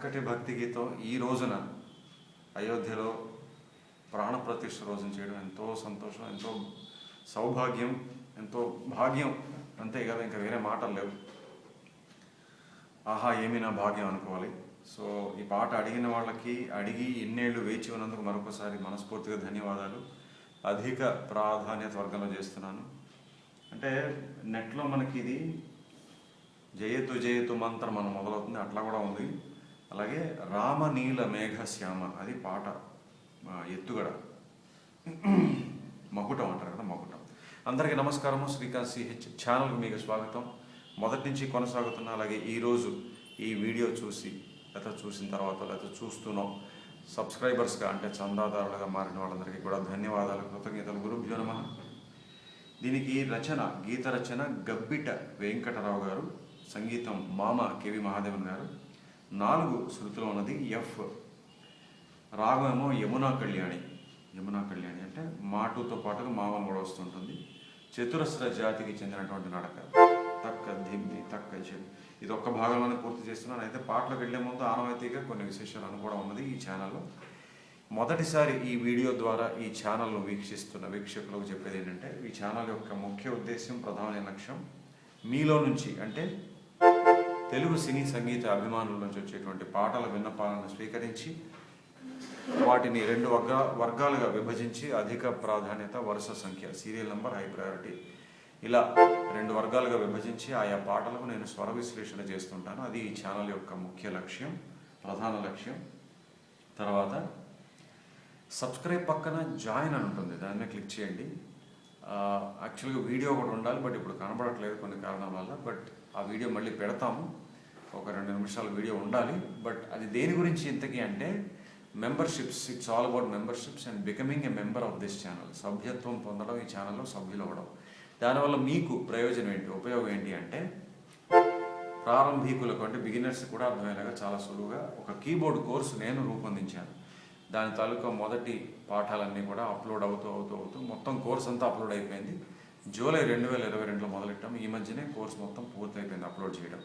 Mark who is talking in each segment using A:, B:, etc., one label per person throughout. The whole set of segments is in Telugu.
A: భక్తి గీతం ఈ రోజున అయోధ్యలో ప్రాణప్రతిష్ఠ రోజున చేయడం ఎంతో సంతోషం ఎంతో సౌభాగ్యం ఎంతో భాగ్యం. అంతే కదా ఇంకా వేరే మాటలు లేవు. ఆహా ఏమి నా భాగ్యం అనుకోవాలి. సో ఈ పాట అడిగిన వాళ్ళకి అడిగి ఎన్నేళ్ళు వేచి ఉన్నందుకు మరొకసారి మనస్ఫూర్తిగా ధన్యవాదాలు. అధిక ప్రాధాన్యత వర్గంలో చేస్తున్నాను. అంటే నెట్లో మనకి ఇది జయతు జయతు మంత్రం మనం మొదలవుతుంది. అట్లా కూడా ఉంది. అలాగే రామనీల మేఘశ్యామ అది పాట ఎత్తుగడ. మకుటం అంటారు కదా మకుటం. అందరికీ నమస్కారము. శ్రీకాంత్ సిహెచ్ ఛానల్కి మీకు స్వాగతం. మొదటి నుంచి కొనసాగుతున్న అలాగే ఈరోజు ఈ వీడియో చూసి లేదా చూసిన తర్వాత లేకపోతే చూస్తున్నాం సబ్స్క్రైబర్స్గా అంటే చందాదారులుగా మారిన వాళ్ళందరికీ కూడా ధన్యవాదాలు. కృతజ్ఞతలు. గురుభ్యో నమ. దీనికి రచన గీత రచన గబ్బిట వెంకటరావు గారు సంగీతం మామ కెవి మహాదేవన్ గారు నాలుగు శృతిలో ఉన్నది ఎఫ్. రాగమేమో యమునా కళ్యాణి. యమునా కళ్యాణి అంటే మాటుతో పాటుగా మామను కూడా వస్తుంటుంది. చతురస్ర జాతికి చెందినటువంటి నడక. తక్క దిమ్మి తక్క చెవి ఇది ఒక్క భాగంలోనే పూర్తి చేస్తున్నాను అయితే పాటలకు వెళ్ళే ముందు ఆనవాయితీగా కొన్ని విశేషాలు కూడా ఉన్నది ఈ ఛానల్లో. మొదటిసారి ఈ వీడియో ద్వారా ఈ ఛానల్ను వీక్షిస్తున్న వీక్షకులకు చెప్పేది ఏంటంటే ఈ ఛానల్ యొక్క ముఖ్య ఉద్దేశం ప్రధాన లక్ష్యం మీలో నుంచి అంటే తెలుగు సినీ సంగీత అభిమానుల నుంచి వచ్చేటువంటి పాటల విన్నపాలను స్వీకరించి వాటిని రెండు వర్గ వర్గాలుగా విభజించి అధిక ప్రాధాన్యత వరుస సంఖ్య సీరియల్ నంబర్ హై ప్రయారిటీ. ఇలా రెండు వర్గాలుగా విభజించి ఆయా పాటలకు నేను స్వర విశ్లేషణ చేస్తుంటాను. అది ఈ ఛానల్ యొక్క ముఖ్య లక్ష్యం ప్రధాన లక్ష్యం. తర్వాత సబ్స్క్రైబ్ పక్కన జాయిన్ అని ఉంటుంది. దాన్ని క్లిక్ చేయండి. యాక్చువల్గా వీడియో ఒకటి ఉండాలి బట్ ఇప్పుడు కనబడట్లేదు కొన్ని కారణాల వల్ల. బట్ ఆ వీడియో మళ్ళీ పెడతాము. ఒక రెండు నిమిషాల వీడియో ఉండాలి. బట్ అది దేని గురించి ఇంతకీ అంటే memberships it's all about memberships and becoming a member of this channel. సభ్యత్వం పొందడం ఈ ఛానల్లో సభ్యులు అవ్వడం. దానివల్ల మీకు ప్రయోజనం ఏంటి? ఉపయోగం ఏంటి అంటే ప్రారంభికులకు అంటే బిగినర్స్ కూడా అర్థమయ్యేలాగా చాలా సులువుగా ఒక కీబోర్డ్ కోర్సు నేను రూపొందించాను. దాని తాలూకా మొదటి పాఠాలన్నీ కూడా అప్లోడ్ అవుతూ అవుతూ అవుతూ మొత్తం కోర్స్ అంతా అప్లోడ్ అయిపోయింది. జూలై రెండు వేల ఇరవై రెండులో మొదలెట్టాము. ఈ మధ్యనే కోర్స్ మొత్తం పూర్తయిపోయింది అప్లోడ్ చేయడం.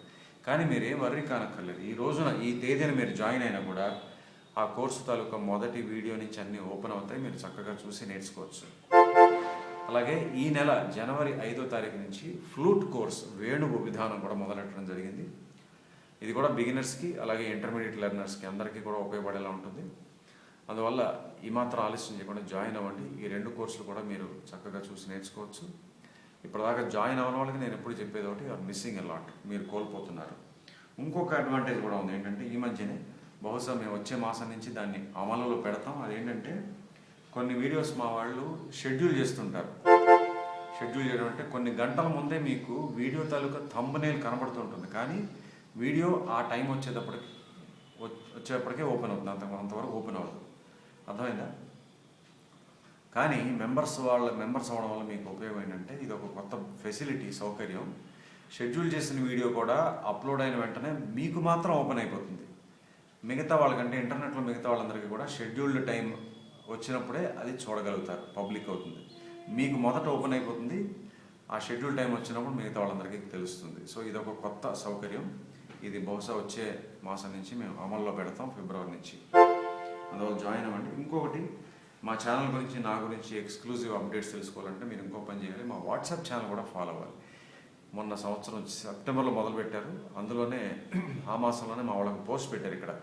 A: కానీ మీరు ఏం వర్రీ కానక్కర్లేదు. ఈ రోజున ఈ తేదీన మీరు జాయిన్ అయినా కూడా ఆ కోర్సు తాలూకా మొదటి వీడియో నుంచి అన్నీ ఓపెన్ అవుతాయి. మీరు చక్కగా చూసి నేర్చుకోవచ్చు. అలాగే ఈ నెల జనవరి ఐదో తారీఖు నుంచి ఫ్లూట్ కోర్స్ వేణువు విధానం కూడా మొదలెట్టడం జరిగింది. ఇది కూడా బిగినర్స్కి అలాగే ఇంటర్మీడియట్ లెర్నర్స్కి అందరికీ కూడా ఉపయోగపడేలా ఉంటుంది. అందువల్ల ఈ మాత్రం ఆలస్యం చేయకుండా జాయిన్ అవ్వండి. ఈ రెండు కోర్సులు కూడా మీరు చక్కగా చూసి నేర్చుకోవచ్చు. ఇప్పటిదాకా జాయిన్ అవ్వని వాళ్ళకి నేను ఎప్పుడు చెప్పేది ఒకటి ఆర్ మిస్సింగ్ లాట్ మీరు కోల్పోతున్నారు. ఇంకొక అడ్వాంటేజ్ కూడా ఉంది. ఏంటంటే ఈ మధ్యనే బహుశా మేము వచ్చే మాసం నుంచి దాన్ని అమలులో పెడతాం. అదేంటంటే కొన్ని వీడియోస్ మా వాళ్ళు షెడ్యూల్ చేస్తుంటారు. షెడ్యూల్ చేయడం అంటే కొన్ని గంటల ముందే మీకు వీడియో తాలూకా థంబ్నేల్ కనబడుతుంటుంది. కానీ వీడియో ఆ టైం వచ్చేటప్పటికి వచ్చేటప్పటికే ఓపెన్ అవుతుంది. అంత అంతవరకు ఓపెన్ అవ్వదు. అర్థమైందా? కానీ మెంబర్స్ వాళ్ళ మెంబర్స్ అవ్వడం వల్ల మీకు ఉపయోగం ఏంటంటే ఇది ఒక కొత్త ఫెసిలిటీ సౌకర్యం. షెడ్యూల్ చేసిన వీడియో కూడా అప్లోడ్ అయిన వెంటనే మీకు మాత్రం ఓపెన్ అయిపోతుంది. మిగతా వాళ్ళకంటే ఇంటర్నెట్లో మిగతా వాళ్ళందరికీ కూడా షెడ్యూల్డ్ టైం వచ్చినప్పుడే అది చూడగలుగుతారు పబ్లిక్ అవుతుంది. మీకు మొదట ఓపెన్ అయిపోతుంది ఆ షెడ్యూల్ టైం వచ్చినప్పుడు మిగతా వాళ్ళందరికీ తెలుస్తుంది. సో ఇది ఒక కొత్త సౌకర్యం. ఇది బహుశా వచ్చే మాసం నుంచి మేము అమల్లో పెడతాం ఫిబ్రవరి నుంచి. అందువల్ల జాయిన్ అవ్వండి. ఇంకొకటి మా ఛానల్ గురించి నా గురించి ఎక్స్క్లూజివ్ అప్డేట్స్ తెలుసుకోవాలంటే మీరు ఇంకో పని చేయాలి. మా వాట్సాప్ ఛానల్ కూడా ఫాలో అవ్వాలి. మొన్న సంవత్సరం సెప్టెంబర్లో మొదలు పెట్టారు అందులోనే ఆ మాసంలోనే మా వాళ్ళకి పోస్ట్ పెట్టారు ఇక్కడ.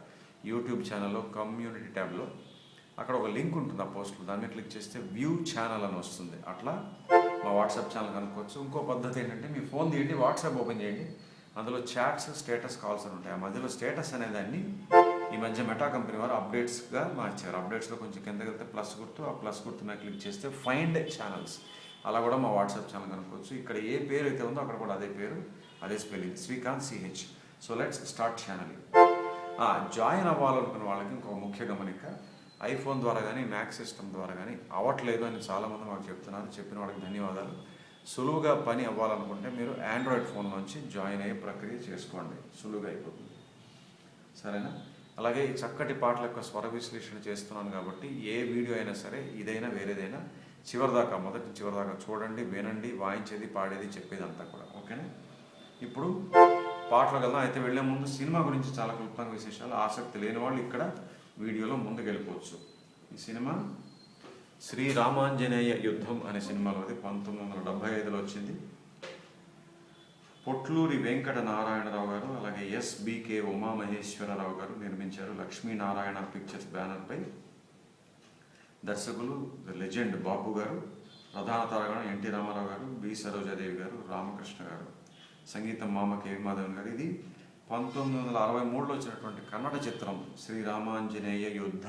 A: యూట్యూబ్ ఛానల్లో కమ్యూనిటీ ట్యాబ్లో అక్కడ ఒక లింక్ ఉంటుంది ఆ పోస్ట్లో దాని మీద క్లిక్ చేస్తే వ్యూ ఛానల్ అని వస్తుంది. అట్లా మా వాట్సాప్ ఛానల్ కనుక్కోవచ్చు. ఇంకో పద్ధతి ఏంటంటే మీ ఫోన్ తీయండి వాట్సాప్ ఓపెన్ చేయండి. అందులో చాట్స్ స్టేటస్ కాల్స్ అని ఉంటాయి. ఆ మధ్యలో స్టేటస్ అనేదాన్ని ఈ మధ్య మెటా కంపెనీ వారు అప్డేట్స్గా మార్చారు. అప్డేట్స్లో కొంచెం కిందకి వెళ్తే ప్లస్ గుర్తు ఆ ప్లస్ గుర్తు మీద క్లిక్ చేస్తే ఫైండ్ ఛానల్స్ అలా కూడా మా వాట్సాప్ ఛానల్ కనుక్కోవచ్చు. ఇక్కడ ఏ పేరు అయితే ఉందో అక్కడ కూడా అదే పేరు అదే spelling Srikanth CH so let's start channel join అవ్వాలనుకున్న వాళ్ళకి ఇంకొక ముఖ్య గమనిక ఐఫోన్ ద్వారా కానీ మ్యాక్ సిస్టమ్ ద్వారా కానీ అవ్వట్లేదు అని చాలామంది మాకు చెప్తున్నారు. చెప్పిన వాళ్ళకి ధన్యవాదాలు. సులువుగా పని అవ్వాలనుకుంటే మీరు ఆండ్రాయిడ్ ఫోన్ నుంచి జాయిన్ అయ్యే ప్రక్రియ చేసుకోండి. సులువుగా అయిపోతుంది. సరేనా? అలాగే ఈ చక్కటి పాటల యొక్క స్వర విశ్లేషణ చేస్తున్నాను కాబట్టి ఏ వీడియో అయినా సరే ఇదైనా వేరేదైనా చివరిదాకా మొదటి చివరిదాకా చూడండి వినండి వాయించేది పాడేది చెప్పేది అంతా కూడా. ఓకేనా? ఇప్పుడు పాటలు కదా అయితే వెళ్ళే ముందు సినిమా గురించి చాలా క్లుప్తంగా విశేషాలు ఆసక్తి లేని వాళ్ళు ఇక్కడ వీడియోలో ముందుకెళ్ళిపోవచ్చు. ఈ సినిమా శ్రీ రామాంజనేయ యుద్ధం అనే సినిమాలోది పంతొమ్మిది వందల డెబ్బై ఐదులో వచ్చింది. పొట్లూరి వెంకట నారాయణరావు గారు అలాగే ఎస్బికే ఉమామహేశ్వరరావు గారు నిర్మించారు లక్ష్మీనారాయణ పిక్చర్స్ బ్యానర్పై దర్శకులు ద లెజెండ్ బాబు గారు ప్రధాన తారగణ ఎన్టీ రామారావు గారు బి సరోజాదేవి గారు రామకృష్ణ గారు సంగీతం మామ కేవి మాధవన్ గారు. ఇది పంతొమ్మిది వందల అరవై మూడులో వచ్చినటువంటి కన్నడ చిత్రం శ్రీ రామాంజనేయ యుద్ధ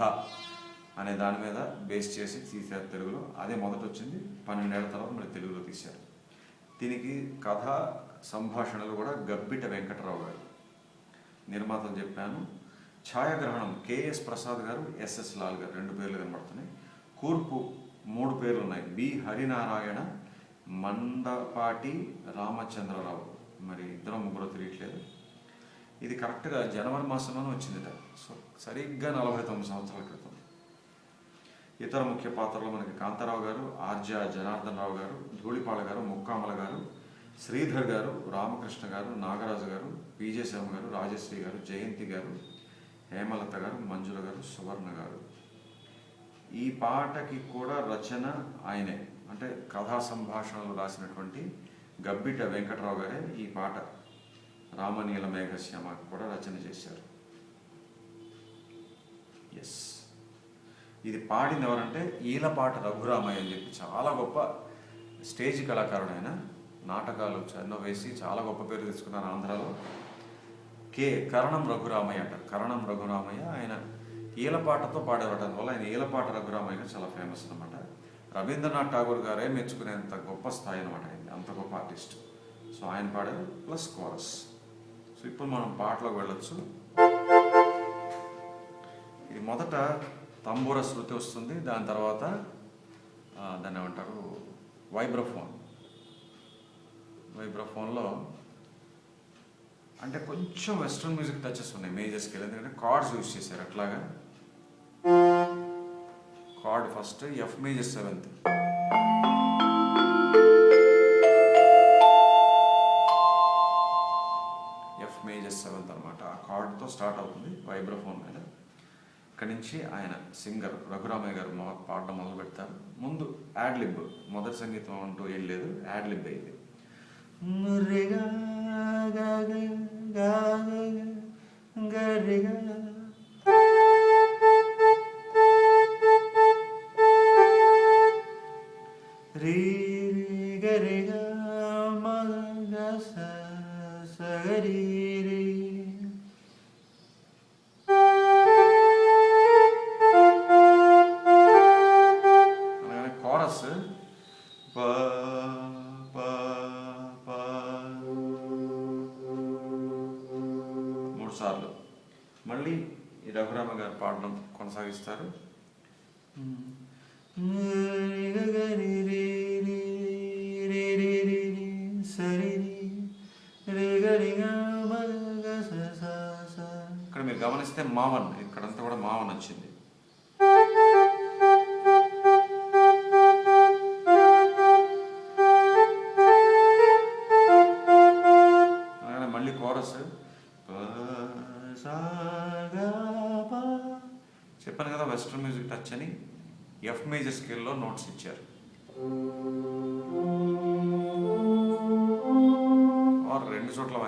A: అనే దాని మీద బేస్ చేసి తీశారు తెలుగులో. అదే మొదట వచ్చింది పన్నెండేళ్ళ తర్వాత మళ్ళీ తెలుగులో తీశారు. దీనికి కథ సంభాషణలు కూడా గబ్బిట వెంకటరావు గారు. నిర్మాతలు చెప్పాను. ఛాయాగ్రహణం కేఎస్ ప్రసాద్ గారు ఎస్ఎస్ లాల్ గారు రెండు పేర్లు కనబడుతున్నాయి. కూర్పు మూడు పేర్లు ఉన్నాయి. బి హరినారాయణ మందపాటి రామచంద్రరావు. మరి ఇద్దరు ముగ్గురు తెలియట్లేదు. ఇది కరెక్ట్గా జనవరి మాసంలోనే వచ్చిందిట. సో సరిగ్గా నలభై తొమ్మిది సంవత్సరాల క్రితం. ఇతర ముఖ్య పాత్రలు మనకి కాంతారావు గారు ఆర్జా జనార్దన్ రావు గారు ధూళిపాళ గారు ముక్కామల గారు శ్రీధర్ గారు రామకృష్ణ గారు నాగరాజు గారు పీజే శర్మ గారు రాజశ్రీ గారు జయంతి గారు హేమలత గారు మంజుల గారు సువర్ణ గారు. ఈ పాటకి కూడా రచన ఆయనే. అంటే కథా సంభాషణలు రాసినటువంటి గబ్బిట వెంకటరావు గారే ఈ పాట రామనీల మేఘశ్యామకి కూడా రచన చేశారు. ఎస్ ఇది పాడింది ఎవరంటే ఈలపాట రఘురామయ్య అని చెప్పి చాలా గొప్ప స్టేజ్ కళాకారుడు ఆయన నాటకాలు ఎన్నో వేసి చాలా గొప్ప పేరు తెచ్చుకున్నారు ఆంధ్రాలో. కే. కరణం రఘురామయ్య అంట. కరణం రఘురామయ్య ఆయన ఈలపాటతో పాడేవాటం వల్ల ఆయన ఈలపాట రఘురామయ్య చాలా ఫేమస్ అనమాట రవీంద్రనాథ్ ఠాగూర్ గారే మెచ్చుకునేంత గొప్ప స్థాయి అనమాట ఆయన అంత గొప్ప ఆర్టిస్ట్ సో ఆయన పాడారు ప్లస్ కోరస్ సో ఇప్పుడు మనం పాటలోకి వెళ్ళొచ్చు. ఇది మొదట తంబూర శృతి వస్తుంది దాని తర్వాత దాన్ని ఏమంటారు వైబ్రోఫోన్. వైబ్రోఫోన్లో అంటే కొంచెం వెస్ట్రన్ మ్యూజిక్ టచెస్ ఉన్నాయి మేజర్ స్కేల్. ఎందుకంటే కార్డ్స్ యూజ్ చేశారు అట్లాగా. Chord first F major seventh. F major seventh అనమాట ఆ కార్డ్తో స్టార్ట్ అవుతుంది వైబ్రోఫోన్ మీద. ఇక్కడి నుంచి ఆయన సింగర్ రఘురామయ్య గారు పాడడం మొదలు పెడతారు. ముందు యాడ్ లిబ్ మొదటి సంగీతం అంటూ ఏం లేదు యాడ్ లిబ్ అయింది. రే గా రి గ రి గ. కొనసాగిస్తారు? ఇక్కడ మీరు గమనిస్తే మావన్ ఇక్కడంతా కూడా మావన్ వచ్చింది.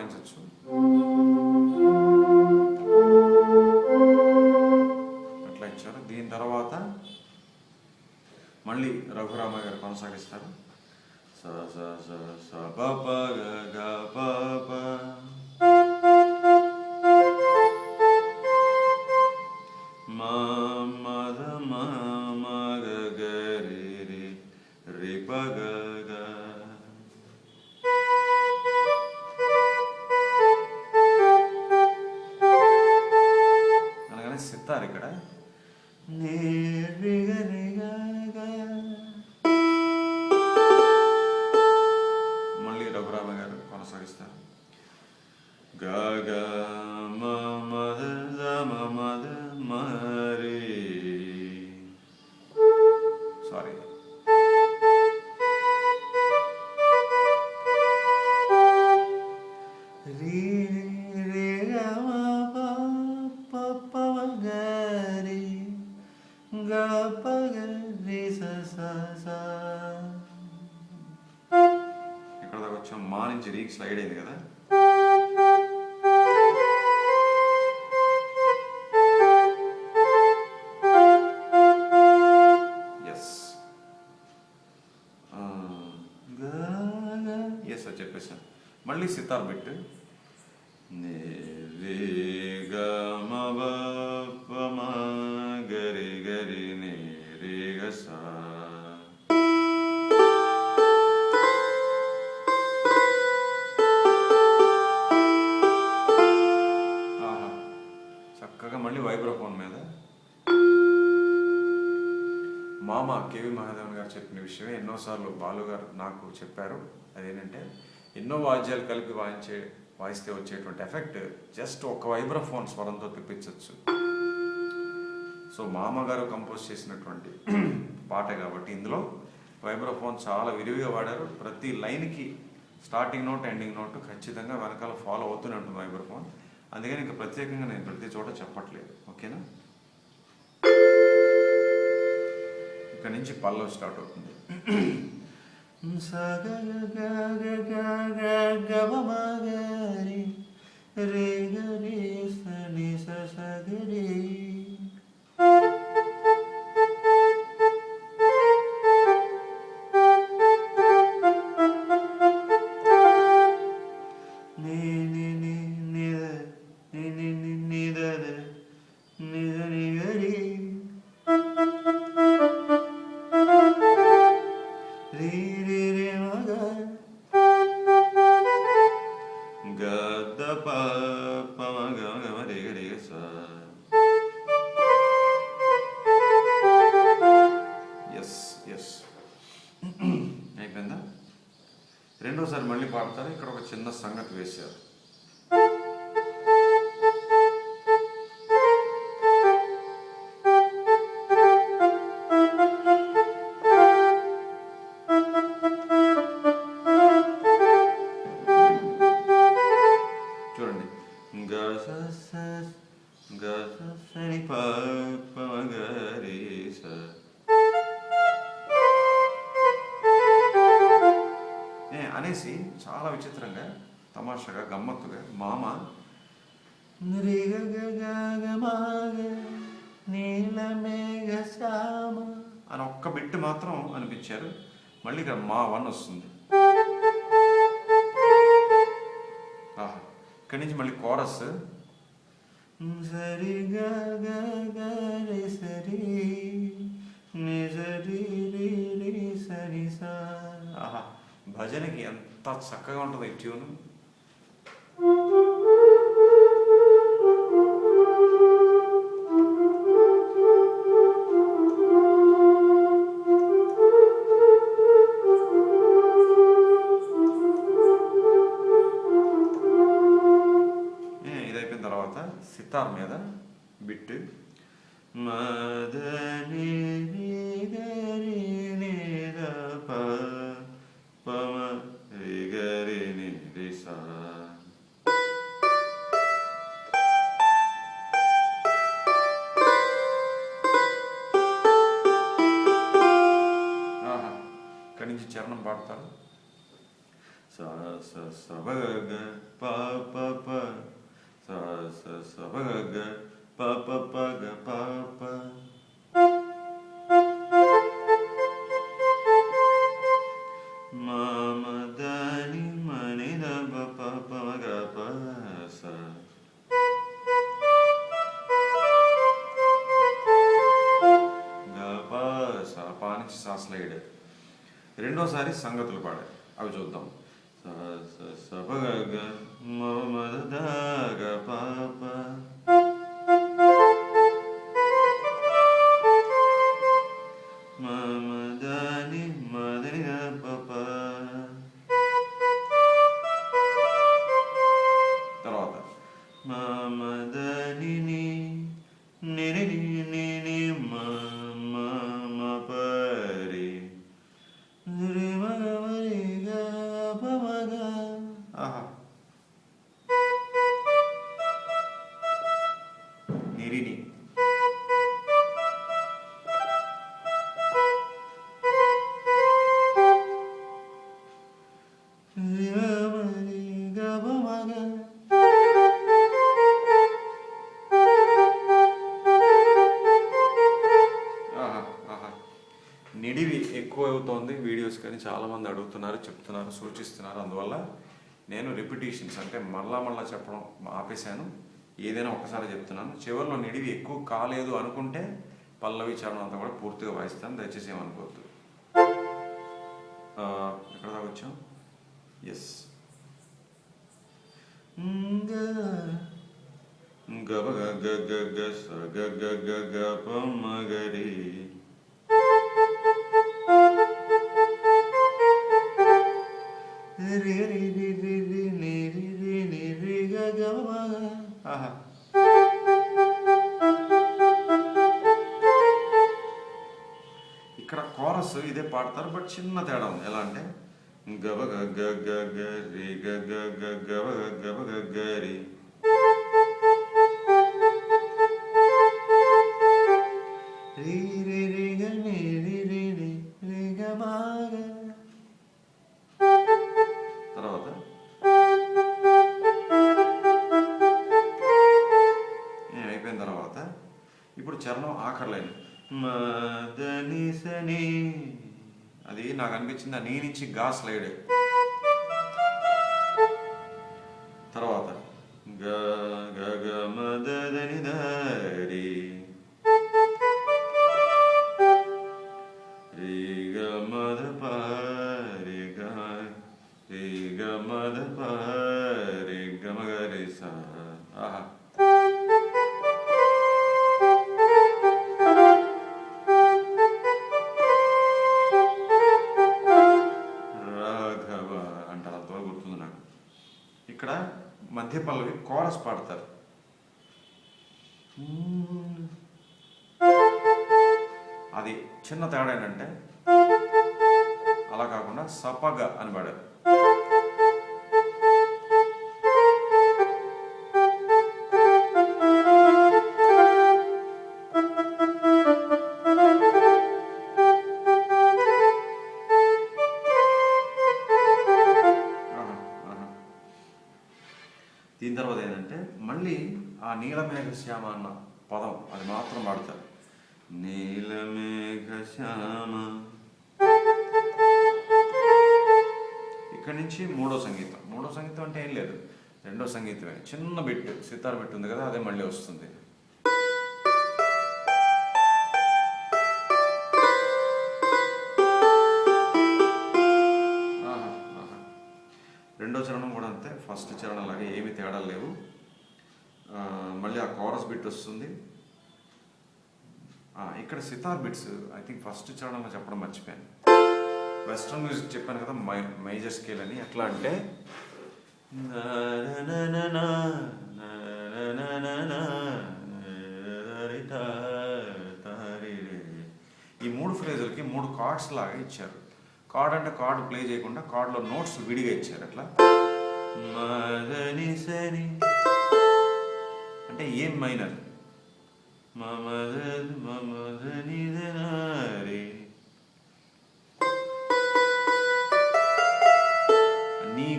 A: వాయించవచ్చు అట్లా ఇచ్చారు దీని తర్వాత మళ్ళీ రఘురామ గారు కొనసాగిస్తారు. స స స స ప ప గ గ ప ప గ బాలుగారు నాకు చెప్పారు అదేంటంటే ఎన్నో వాద్యాలు కలిపి వాయించే వాయిస్తే వచ్చేటువంటి ఎఫెక్ట్ జస్ట్ ఒక వైబ్రఫోన్ స్వరంతో తెప్పించవచ్చు సో మామగారు కంపోజ్ చేసినటువంటి పాట కాబట్టి ఇందులో వైబ్రఫోన్ చాలా విరివిగా వాడారు. ప్రతి లైన్కి స్టార్టింగ్ నోట్ ఎండింగ్ నోట్ ఖచ్చితంగా వెనకాల ఫాలో అవుతూనే ఉంటుంది వైబ్రఫోన్. అందుకని ఇంకా ప్రత్యేకంగా నేను ప్రతి చోట చెప్పట్లేదు. ఓకేనా? ఇక్కడ నుంచి పల్లవి స్టార్ట్ అవుతుంది. रे गे रे सनि सगरे రెండోసారి మళ్ళీ పాడతారు. ఇక్కడ ఒక చిన్న సంగతి వేశారు. మా వన్ వస్తుంది. ఇక్కడి నుంచి మళ్ళీ కోరస్.
B: సరి గరి సరి సరి
A: భజనకి ఎంత చక్కగా ఉంటుంది ఈ ట్యూన్. చరణం పాడతారు. సవగ ప ప సవగ ప ప గ ప సంగతులు పాడారు అవి చూద్దాం సపగ మమద పాప మమదని మదయా చెప్తున్నారు చెప్తున్నారు సూచిస్తున్నారు. అందువల్ల నేను రిపిటేషన్స్ అంటే మళ్ళా మళ్ళా చెప్పడం ఆపేశాను. ఏదైనా ఒకసారి చెప్తున్నాను. చివరిలో నిడివి ఎక్కువ కాలేదు అనుకుంటే పల్లవి చరణం అంతా కూడా పూర్తిగా వాయిస్తాను. దయచేసి ఏమనుకోవద్దు. ఎక్కడ దాకా వచ్చాం? ఎస్ గబ గ గ గ గ స గ గ గ గ ప మ చిన్న తేడా ఉంది. ఎలా అంటే గబ గ గ గ గ రి గ గ గ గబ గ గబ గ గ రి నాకు అనిపించింది ఆ నీ నుంచి గా స్లైడ్ మధ్య పల్లవి కోరస్ పాడతారు. అది చిన్న తేడా ఏంటంటే అలా కాకుండా సపగ అని పాడారు. నుంచి మూడో సంగీతం. మూడో సంగీతం అంటే ఏం లేదు. రెండో సంగీతమే. చిన్న బిట్ సితార్ బిట్ ఉంది కదా అదే మళ్ళీ వస్తుంది. రెండో చరణం కూడా అంతే. ఫస్ట్ చరణం లాగా ఏమి తేడా లేవు. మళ్ళీ ఆ కోరస్ బిట్ వస్తుంది. ఇక్కడ sitar bits I think first చరణంలో చెప్పడం మర్చిపోయాను. వెస్ట్రన్ మ్యూజిక్ చెప్పాను కదా మై మేజర్ స్కేల్ అని ఎట్లా అంటే ఈ మూడు ఫ్రేజులకి మూడు కార్డ్స్ లాగా ఇచ్చారు కార్డ్ అంటే కార్డ్ ప్లే చేయకుండా కార్డులో నోట్స్ విడిగా ఇచ్చారు అట్లా మదని సని అంటే ఏం మైనర్ మమదని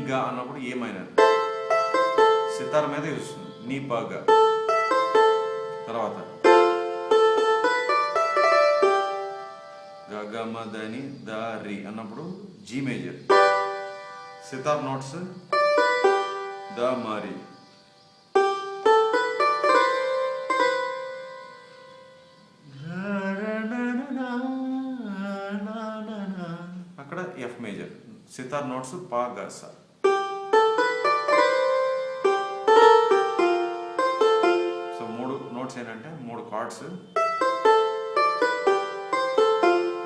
A: గా అన్నప్పుడు ఏమైనా సితార్ మీద చూస్తుంది నీ బాగా. తర్వాత. గగమదని దారి అన్నప్పుడు G major. Sitar notes. The మారి. అక్కడ ఎఫ్ మేజర్. సితార్ నోట్స్ పా గస. మూడు ఏంటంటే మూడు కార్డ్స్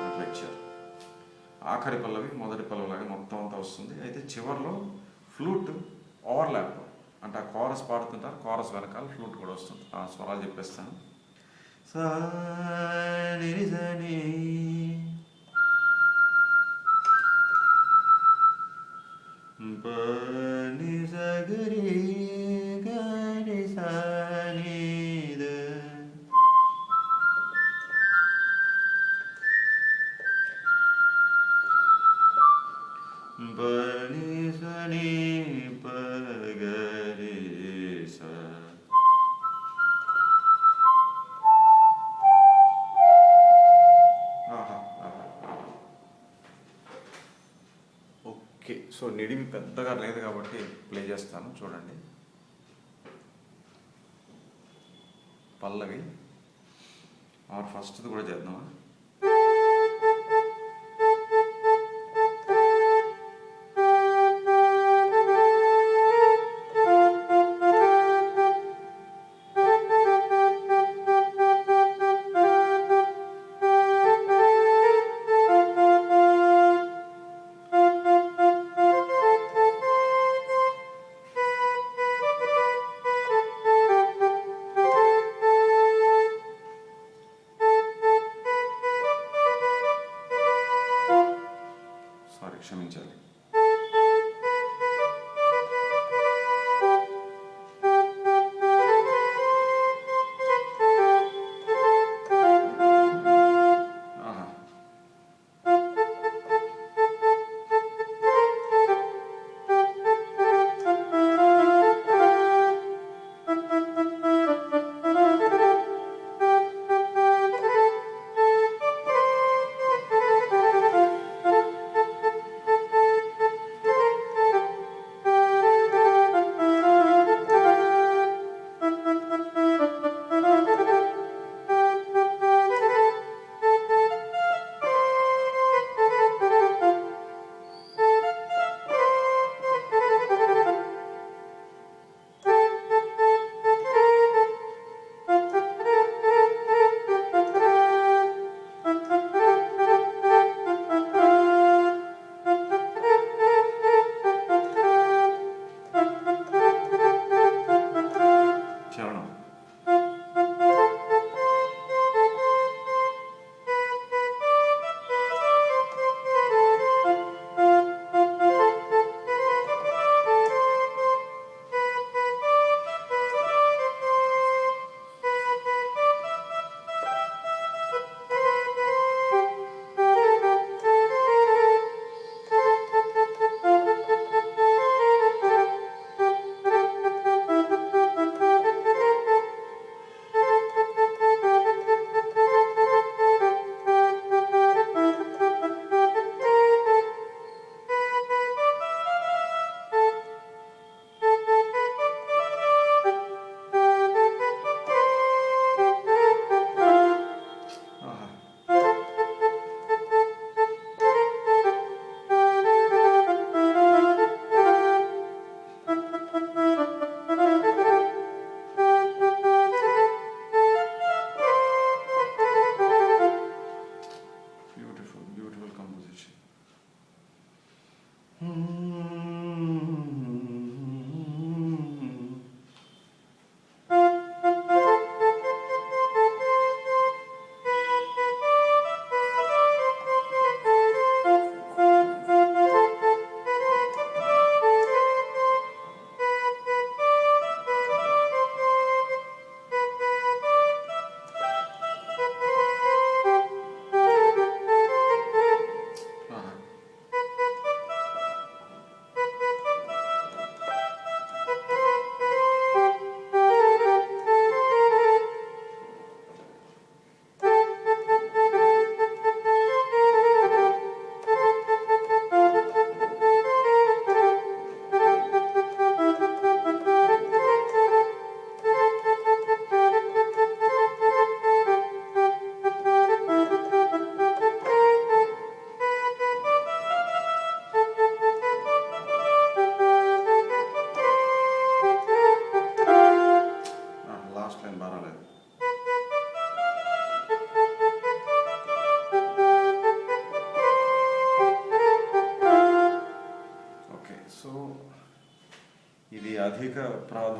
A: అట్లా ఇచ్చారు ఆఖరి పల్లవి మొదటి పల్లవి లాగా మొత్తం అంతా వస్తుంది. అయితే చివర్లో ఫ్లూట్ ఓవర్లాప్ అంటే ఆ కోరస్ పాడుతుంటారు కోరస్ వెనకాల ఫ్లూట్ కూడా వస్తుంది. ఆ స్వరాలు చెప్పేస్తాను. సా సో నిడివి పెద్దగా లేదు కాబట్టి ప్లే చేస్తాను చూడండి. పల్లవి ఆర్ ఫస్ట్ది కూడా చేద్దామా?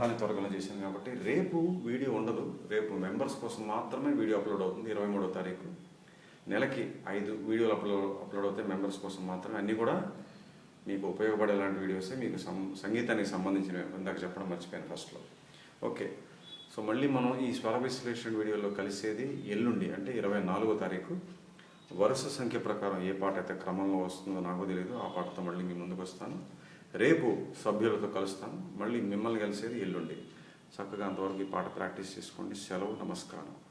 A: ప్రాధాన్యత త్వరగా చేసింది కాబట్టి రేపు వీడియో ఉండదు. రేపు మెంబర్స్ కోసం మాత్రమే వీడియో అప్లోడ్ అవుతుంది. ఇరవై మూడో తారీఖు. నెలకి ఐదు వీడియోలు అప్లోడ్ అప్లోడ్ అవుతాయి మెంబర్స్ కోసం మాత్రమే. అన్నీ కూడా మీకు ఉపయోగపడే లాంటి వీడియోసే మీకు సం సంగీతానికి సంబంధించిన ఇందాక చెప్పడం మర్చిపోయాను ఫస్ట్లో ఓకే. సో మళ్ళీ మనం ఈ స్వర విశ్లేషణ వీడియోలో కలిసేది ఎల్లుండి అంటే ఇరవై నాలుగో తారీఖు. వరుస సంఖ్య ప్రకారం ఏ పాట అయితే క్రమంలో వస్తుందో నాకు తెలియదు ఆ పాటతో మళ్ళీ మీ ముందుకు వస్తాను. రేపు సభ్యులతో కలుస్తాను మళ్ళీ మిమ్మల్ని కలిసేది ఎల్లుండి. చక్కగా అంతవరకు ఈ పాట ప్రాక్టీస్ చేసుకోండి. సెలవు నమస్కారం.